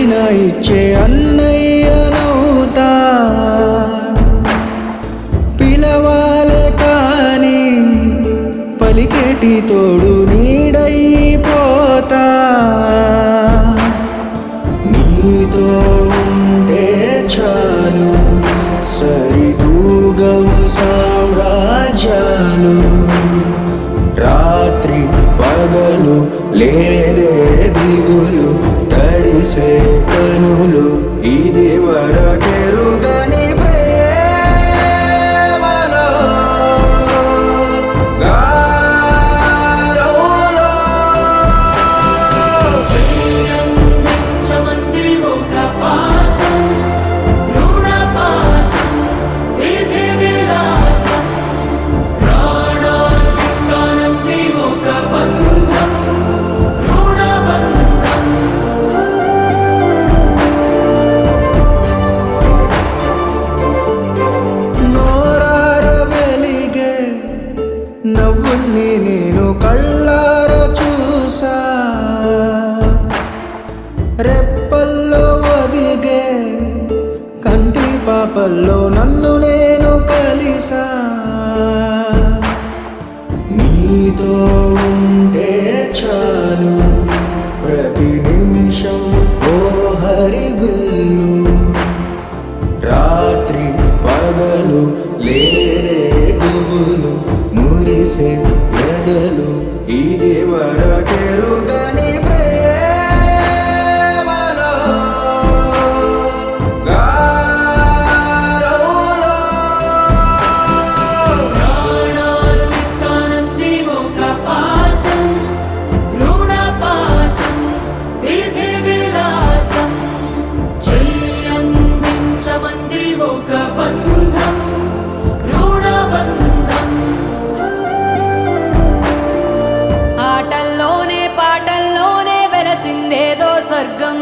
ఏదైనా ఇచ్చే అన్నయ్యనవుతా పిలవాలే కానీ పలికేటి తోడు నీడైపోతా. నీతో ఉంటే చాలు సరిదూగవు సామ్రాజ్యాలు. రాత్రి పగలు లేదే దిగులు తడిసే కనులు ఇది వరకెరుగని పాపల్లో నన్ను నేను కలిసా. నీతో ఉంటే చాలు ప్రతి నిమిషం ఓ హరి విల్లు. రాత్రి పగలు లేరే గుబులు మురిసే ఎదలు ఇది వరకెరు ఆటల్లోనే పాటల్లోనే వెలసిందేదో స్వర్గం.